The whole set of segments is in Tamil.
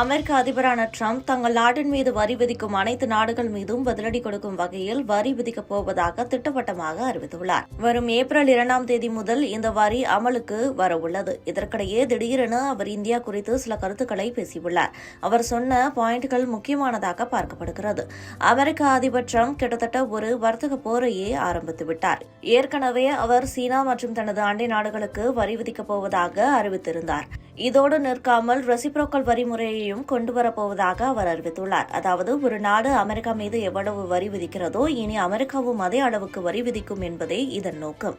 அமெரிக்க அதிபரான ட்ரம்ப் தங்கள் நாட்டின் மீது வரி விதிக்கும் அனைத்து நாடுகள் மீதும் பதிலடி கொடுக்கும் வகையில் வரி விதிக்கப் போவதாக திட்டவட்டமாக அறிவித்துள்ளார். வரும் ஏப்ரல் இரண்டாம் தேதி முதல் இந்த வரி அமலுக்கு வரவுள்ளது. இதற்கிடையே திடீரென அவர் இந்தியா குறித்து சில கருத்துக்களை பேசியுள்ளார். அவர் சொன்ன பாயிண்ட்கள் முக்கியமானதாக பார்க்கப்படுகிறது. அமெரிக்க அதிபர் ட்ரம்ப் கிட்டத்தட்ட ஒரு வர்த்தக போரையே ஆரம்பித்துவிட்டார் ஏற்கனவே அவர் சீனா மற்றும் தனது அண்டை நாடுகளுக்கு வரி விதிக்கப் போவதாக அறிவித்திருந்தார். இதோடு நிற்காமல் ரெசிப்ரோக்கல் வரி முறையையும் கொண்டு வரப்போவதாக அவர் அறிவித்துள்ளார். அதாவது ஒரு நாடு அமெரிக்கா மீது எவ்வளவு வரி விதிக்கிறதோ இனி அமெரிக்காவும் அதே அளவுக்கு வரி விதிக்கும் என்பதே இதன் நோக்கம்.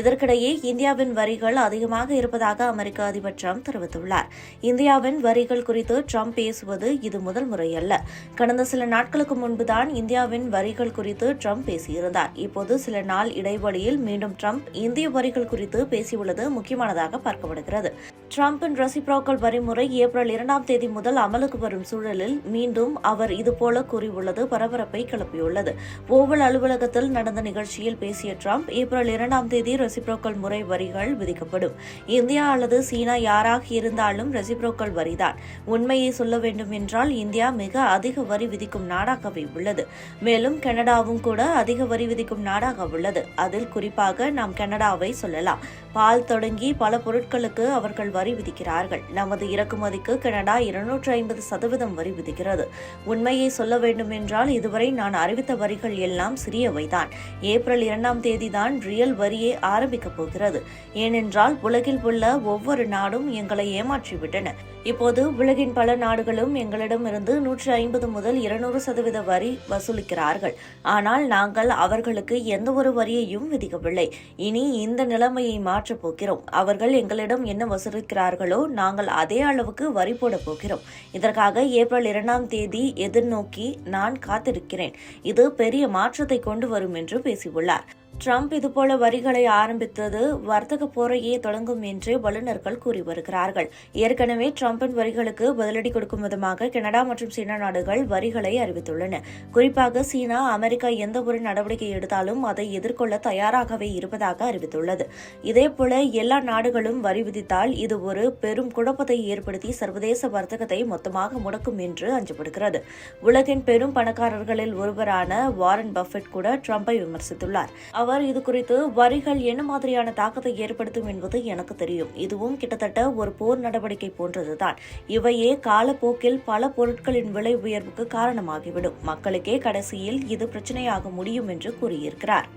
இதற்கிடையே இந்தியாவின் வரிகள் அதிகமாக இருப்பதாக அமெரிக்க அதிபர் ட்ரம்ப் தெரிவித்துள்ளார். இந்தியாவின் வரிகள் குறித்து ட்ரம்ப் பேசுவது இது முதல் முறையல்ல. கடந்த சில நாட்களுக்கு முன்புதான் இந்தியாவின் வரிகள் குறித்து ட்ரம்ப் பேசியிருந்தார். இப்போது சில நாள் இடைவெளியில் மீண்டும் ட்ரம்ப் இந்திய வரிகள் குறித்து பேசியுள்ளது முக்கியமானதாக பார்க்கப்படுகிறது. ட்ரம்பின் ரெசிப்ரோக்கல் வரிமுறை ஏப்ரல் இரண்டாம் தேதி முதல் அமலுக்கு வரும் சூழலில் மீண்டும் அவர் இதுபோல கூறியுள்ளது பரபரப்பை கிளப்பியுள்ளது. ஓவல் அலுவலகத்தில் நடந்த நிகழ்ச்சியில் பேசிய ட்ரம்ப் ஏப்ரல் இரண்டாம் தேதி ரெசிப்ரோக்கல் முறை வரிகள் விதிக்கப்படும். இந்தியா அல்லது சீனா யாராக இருந்தாலும் ரெசிப்ரோக்கல் வரிதான். உண்மையை சொல்ல வேண்டும் என்றால் இந்தியா மிக அதிக வரி விதிக்கும் நாடாகவே உள்ளது. மேலும் கனடாவும் கூட அதிக வரி விதிக்கும் நாடாக உள்ளது. அதில் குறிப்பாக நாம் கனடாவை சொல்லலாம். பால் தொடங்கி பல பொருட்களுக்கு அவர்கள் வரி விதிக்கிறார்கள். நமது இறக்குமதிக்கு கனடா இருநூற்று ஐம்பது சதவீதம் வரி விதிக்கிறது. உண்மையை சொல்ல வேண்டும் என்றால் இதுவரை நான் அறிவித்த வரிகள் எல்லாம் சிறியவைதான். ஏப்ரல் இரண்டாம் தேதி தான் ரியல் வரியை ஆரம்பிக்கப் போகிறது. ஏனென்றால் உலகில் உள்ள ஒவ்வொரு நாடும் எங்களை ஏமாற்றிவிட்டன. இப்போது உலகின் பல நாடுகளும் எங்களிடமிருந்து நூற்றி ஐம்பது முதல் இருநூறு சதவீத வரி வசூலிக்கிறார்கள். ஆனால் நாங்கள் அவர்களுக்கு எந்த ஒரு வரியையும் விதிக்கவில்லை. இனி இந்த நிலைமையை மாற்றப் போகிறோம். அவர்கள் எங்களிடம் என்ன வசூலி வசூலிக்கிறார்களோ நாங்கள் அதே அளவுக்கு வரி போடப் போகிறோம். இதற்காக ஏப்ரல் இரண்டாம் தேதி எதிர்நோக்கி நான் காத்திருக்கிறேன். இது பெரிய மாற்றத்தை கொண்டு வரும் என்று பேசியுள்ளார். ட்ரம்ப் இதுபோல வரிகளை ஆரம்பித்தது வர்த்தக போரையே தொடங்கும் என்று வல்லுநர்கள் கூறி வருகிறார்கள். ஏற்கனவே ட்ரம்பின் வரிகளுக்கு பதிலடி கொடுக்கும் விதமாக கனடா மற்றும் சீனா நாடுகள் வரிகளை அறிவித்துள்ளன. குறிப்பாக சீனா அமெரிக்கா எந்த ஒரு நடவடிக்கை எடுத்தாலும் அதை எதிர்கொள்ள தயாராகவே இருப்பதாக அறிவித்துள்ளது. இதேபோல எல்லா நாடுகளும் வரி விதித்தால் இது ஒரு பெரும் குழப்பத்தை ஏற்படுத்தி சர்வதேச வர்த்தகத்தை மொத்தமாக முடக்கும் என்று அஞ்சப்படுகிறது. உலகின் பெரும் பணக்காரர்களில் ஒருவரான வாரன் பஃபெட் கூட ட்ரம்பை விமர்சித்துள்ளார். அவர் இது குறித்து வரிகள் என்ன மாதிரியான தாக்கத்தை ஏற்படுத்தும் என்பது எனக்கு தெரியும். இதுவும் கிட்டத்தட்ட ஒரு போர் நடவடிக்கை போன்றதுதான். இவையே காலப்போக்கில் பல பொருட்களின் விலை உயர்வுக்கு காரணமாகிவிடும். மக்களுக்கே கடைசியில் இது பிரச்சனையாக முடியும் என்று கூறியிருக்கிறார்.